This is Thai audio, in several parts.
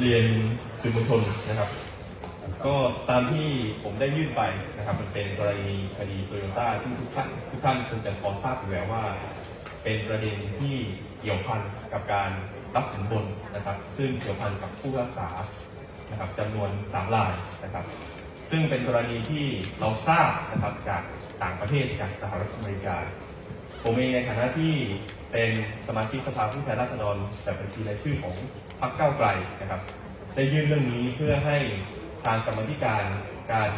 เรียนสื่อมวลชนนะครับ ก็ตามที่ผมได้ยื่นไปนะครับ มันเป็นกรณีคดีโตโยต้าที่ทุกท่านทุกท่านคงจะพอทราบอยู่แล้วว่า เป็นประเด็นที่เกี่ยวพันกับการรับสินบนนะครับ ซึ่งเกี่ยวพันกับผู้รักษานะครับจำนวนสามรายนะครับ ซึ่งเป็นกรณีที่เราทราบนะครับจากต่างประเทศจากสหรัฐอเมริกา ผมเองในฐานะที่เป็นสมาชิกสภาผู้แทนราษฎรแบบบัญชีรายชื่อของพรรคก้าวไกลนะครับ ได้ยื่นเรื่องนี้เพื่อให้ทางกรรมธิการการ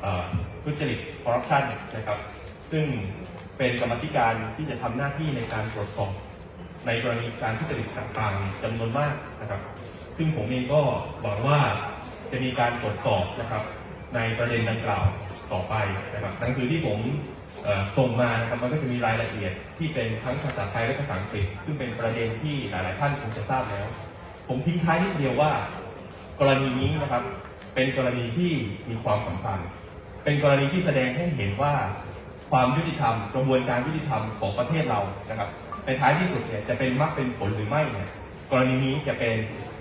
เอ่อทุจริตคอร์รัปชันนะครับ ซึ่งเป็นกรรมธิการที่จะทำหน้าที่ในการตรวจสอบในกรณีการทุจริตต่างๆจำนวนมากนะครับ ซึ่งผมเองก็หวังว่าจะมีการตรวจสอบนะครับในประเด็นดังกล่าวต่อไปนะครับหนังสือที่ผม ส่งมานะครับมันก็จะมีรายละเอียดที่เป็นทั้งภาษาไทยและภาษาอังกฤษซึ่งเป็นประเด็นที่หลาย ๆ ท่านคงจะทราบแล้ว ผมทิ้งท้ายนิดเดียวว่า กรณีนี้นะครับ เป็นกรณีที่มีความสำคัญ เป็นกรณีที่แสดงให้เห็นว่าความยุติธรรม กระบวนการยุติธรรมของประเทศเรานะครับในท้ายที่สุดเนี่ยจะเป็นมรรคเป็นผลหรือไม่เนี่ยกรณีนี้จะเป็น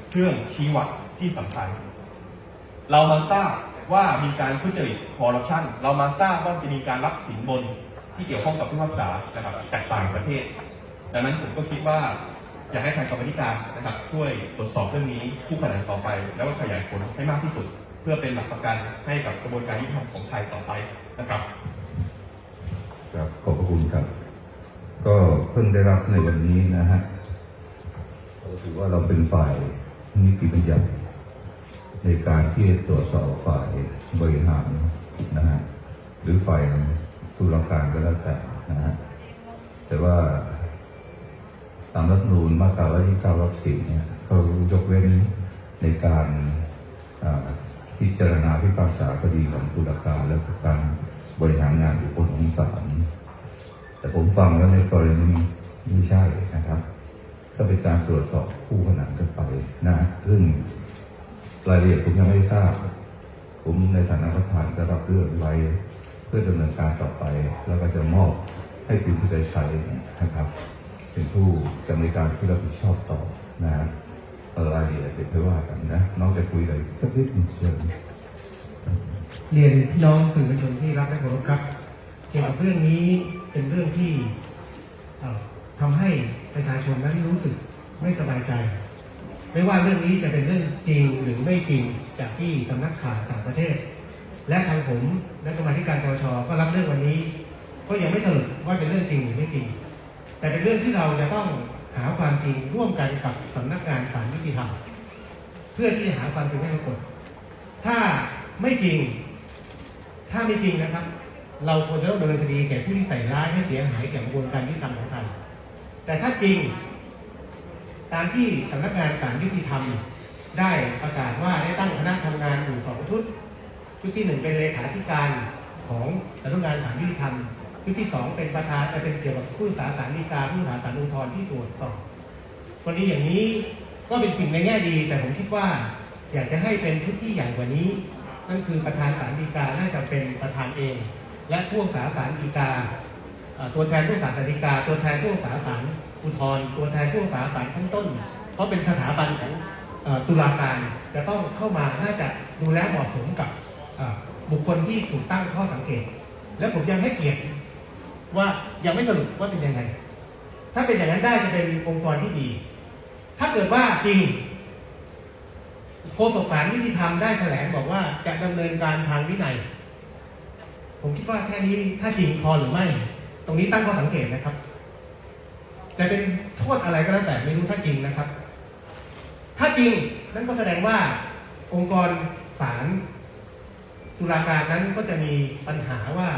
เครื่องชี้วัดที่สำคัญ เรามาทราบ ว่ามีการทุจริตคอร์รัปชันเรามาทราบว่าจะมีการรับสินบนที่เกี่ยวข้องกับผู้พิพากษานะครับจากต่างประเทศ ดังนั้นผมก็คิดว่าอยากให้ทางกรรมธิการนะครับช่วยตรวจสอบเรื่องนี้คู่ขนานต่อไป แล้วก็ขยายผลให้มากที่สุด เพื่อเป็นหลักประกันให้กับกระบวนการยุติธรรมของไทยต่อไปนะครับครับขอบพระคุณครับ ก็เพิ่งได้รับในวันนี้นะฮะก็ถือว่าเราเป็นฝ่ายนิติบัญญัติ ในการที่ตรวจสอบฝ่ายบริหารนะฮะหรือฝ่ายตุลาการก็แล้วแต่นะฮะแต่ว่าตามรัฐมนูญมาตรา129วรรคสี่เนี่ยเขายกเว้นในการอ่าพิจารณาพิพากษาคดีของตุลาการและการบริหารงานบุคคลของศาลแต่ผมฟังแล้วในกรณีนี้ไม่ใช่นะครับ ก็เป็นการตรวจสอบคู่ขนานกันไปนะซึ่ง รายละเอียดผมยังไม่ทราบ ผมในฐานะประธานจะรับเรื่องไว้เพื่อดำเนินการต่อไป แล้วก็จะมอบให้คุณผู้ใดใช้นะครับ เป็นผู้ดำเนินการที่รับผิดชอบต่อนะฮะรายละเอียดเดี๋ยวค่อยว่ากันนะน้องจะคุยอะไรสักนิดหนึ่งเชิญเรียนพี่น้องสื่อมวลชนที่รักและเคารพครับ เกี่ยวกับเรื่องนี้เป็นเรื่องที่เอ่อทำให้ประชาชนนั้นรู้สึกไม่สบายใจ ไม่ว่าเรื่องนี้จะเป็นเรื่องจริงหรือไม่จริงจากที่สำนักข่าวต่างประเทศ และทางผมและกรรมาธิการปชก็รับเรื่องวันนี้ ก็ยังไม่สรุปว่าเป็นเรื่องจริงหรือไม่จริง แต่เป็นเรื่องที่เราจะต้องหาความจริงร่วมกันกับสำนักงานศาลยุติธรรมเพื่อที่จะหาความจริงให้ปรากฏถ้าไม่จริง ถ้าไม่จริงนะครับ เราควรจะต้องดำเนินคดีแก่ผู้ที่ใส่ร้ายให้เสียหายแก่กระบวนการยุติธรรมของไทยแต่ถ้าจริง ตามที่สำนักงานศาลยุติธรรม ได้ประกาศว่าได้ตั้งคณะทำงานอยู่สองชุด ชุดที่หนึ่งเป็นเลขาธิการของสำนักงานศาลยุติธรรม ชุดที่สองเป็นประธานจะเป็นเกี่ยวกับผู้สาสารฎีกาผู้สาสารอุทธรณ์ที่ตรวจสอบกรณีอย่างนี้ก็เป็นสิ่งในแง่ดี แต่ผมคิดว่าอยากจะให้เป็นชุดที่ใหญ่กว่านี้นั่นคือประธานศาลฎีกาน่าจะเป็นประธานเอง และผู้สาสารฎีกา ตัวแทนผู้สาสารฎีกา ตัวแทนผู้สาสารอุทธรตัวแทนผู้สาสารขั้นต้น เพราะเป็นสถาบันของตุลาการจะต้องเข้ามาน่าจะดูแลเหมาะสมกับบุคคลที่ถูกตั้งข้อสังเกต และผมยังให้เกียรติว่ายังไม่สรุปว่าเป็นยังไง ถ้าเป็นอย่างนั้นได้จะเป็นองค์กรที่ดี ถ้าเกิดว่าจริงโฆษกสารยุติธรรมได้แถลงบอกว่าจะดำเนินการทางวินัย ผมคิดว่าแค่นี้ถ้าจริงพอหรือไม่ ตรงนี้ตั้งข้อสังเกตนะครับแต่เป็นโทษอะไรก็แล้วแต่ไม่รู้ถ้าจริงนะครับ ถ้าจริงนั่นก็แสดงว่าองค์กรศาลตุลาการนั้นก็จะมีปัญหาว่า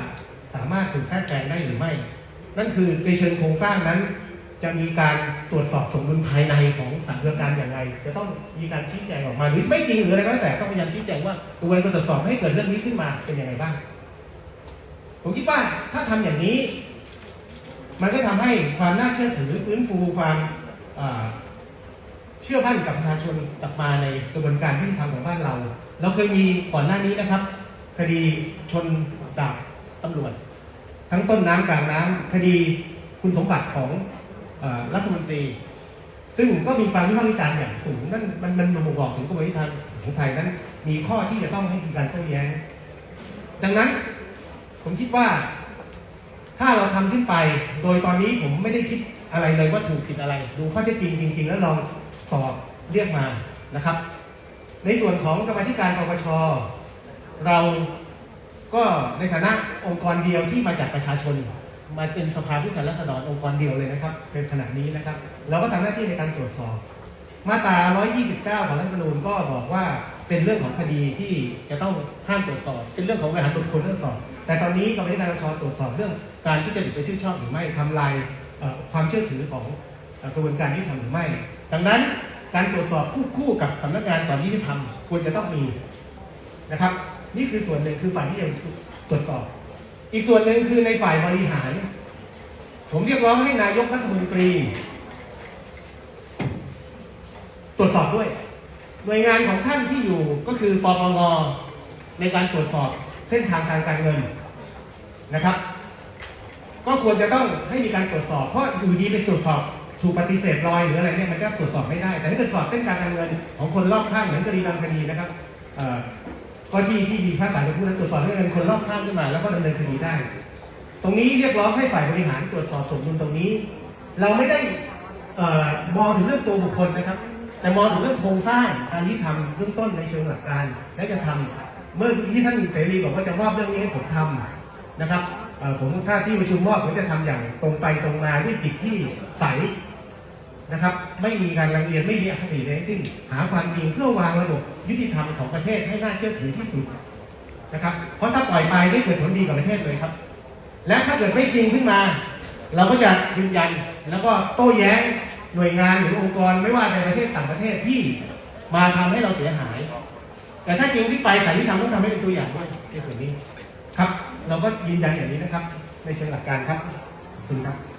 สามารถถูกแทรกแซงได้หรือไม่ นั่นคือในเชิงโครงสร้างนั้น จะมีการตรวจสอบสมดุลภายในของสารตุลาการอย่างไร จะต้องมีการชี้แจงออกมาหรือไม่จริงหรืออะไรก็แล้วแต่ต้องพยายามชี้แจงว่ากระบวนการตรวจสอบให้เกิดเรื่องนี้ขึ้นมาเป็นยังไงบ้าง ผมคิดว่าถ้าทำอย่างนี้ มันก็ทำให้ความน่าเชื่อถือฟื้นฟูความเชื่อมั่นกับประชาชนกลับมาในกระบวนการยุติธรรมของบ้านเรา เราเคยมีก่อนหน้านี้นะครับ คดีชนดาบตำรวจ ทั้งต้นน้ำกลางน้ำคดีคุณสมบัติของอรัฐมนตรี ซึ่งก็มีความวิพากษ์วิจารณ์อย่างสูงนั่นมันมันบ่งบอกถึงกระบวนการของไทยนั้น มีข้อที่จะต้องให้มีการโต้แย้งดังนั้น ผมคิดว่า ถ้าเราทำขึ้นไป โดยตอนนี้ผมไม่ได้คิดอะไรเลยว่าถูกผิดอะไร ดูข้อเท็จจริงจริง ๆ แล้วลองสอบเรียกมานะครับ ในส่วนของกรรมธิการปปชเราก็ในฐานะองค์กรเดียวที่มาจากประชาชนมาเป็นสภาผู้แทนราษฎรองค์กรเดียวเลยนะครับ เป็นขณะนี้นะครับ เราก็ทำหน้าที่ในการตรวจสอบ มาตรา 129 ของรัฐธรรมนูญก็บอกว่าเป็นเรื่องของคดีที่จะต้องห้ามตรวจสอบ เป็นเรื่องของบริหารบุคคลตรวจสอบ แต่ตอนนี้กรรมธิการปปชตรวจสอบเรื่องการทุจริตโดยชื่อชอบหรือไม่ทำลายความเชื่อถือของกระบวนการยุติธรรมหรือไม่ ดังนั้นการตรวจสอบคู่คู่กับสำนักงานสอนยุติธรรมควรจะต้องมีนะครับ นี่คือส่วนหนึ่งคือฝ่ายที่จะตรวจสอบ อีกส่วนหนึ่งคือในฝ่ายบริหาร ผมเรียกร้องให้นายกรัฐมนตรี ตรวจสอบด้วย หน่วยงานของท่านที่อยู่ก็คือปปงในการตรวจสอบเส้นทางทางการเงิน นะครับ ก็ควรจะต้องให้มีการตรวจสอบ เพราะอยู่ดีไปตรวจสอบถูกปฏิเสธลอยหรืออะไรเนี่ยมันก็ตรวจสอบไม่ได้ แต่ถ้าเกิดสอบเส้นทางการเงินของคนรอบข้างเหมือนคดีบางคดีนะครับก็ที่ที่มีภาษาจะพูดนั้นตรวจสอบเรื่องเงินคนรอบข้างขึ้นมา แล้วก็ดำเนินคดีได้ ตรงนี้เรียกร้องให้ฝ่ายบริหารตรวจสอบสมดุลตรงนี้ เราไม่ได้มองถึงเรื่องตัวบุคคลนะครับ แต่มองถึงเรื่องโครงสร้างการที่ทำเบื้องต้นในเชิงหลักการและจะทำเมื่อที่ท่านเสรีบอกว่าจะมอบเรื่องนี้ให้ผมทำ นะครับผมถ้าที่ประชุมมอบผมจะทำอย่างตรงไปตรงมาด้วยจิตที่ใสนะครับ ไม่มีการรังเกียจไม่มีอคติใดทั้งสิ้นหาความจริงเพื่อวางระบบยุติธรรมของประเทศให้น่าเชื่อถือที่สุดนะครับ เพราะถ้าปล่อยไปไม่เกิดผลดีกับประเทศเลยครับ และถ้าเกิดไม่จริงขึ้นมา เราก็จะยืนยันแล้วก็โต้แย้งหน่วยงานหรือองค์กรไม่ว่าในประเทศต่างประเทศที่มาทำให้เราเสียหาย แต่ถ้าจริงที่ไปสายที่ทำต้องทำให้เป็นตัวอย่างด้วยในส่วนนี้ เราก็ยืนยันอย่างนี้นะครับ ในเชิงหลักการครับขอบคุณครับ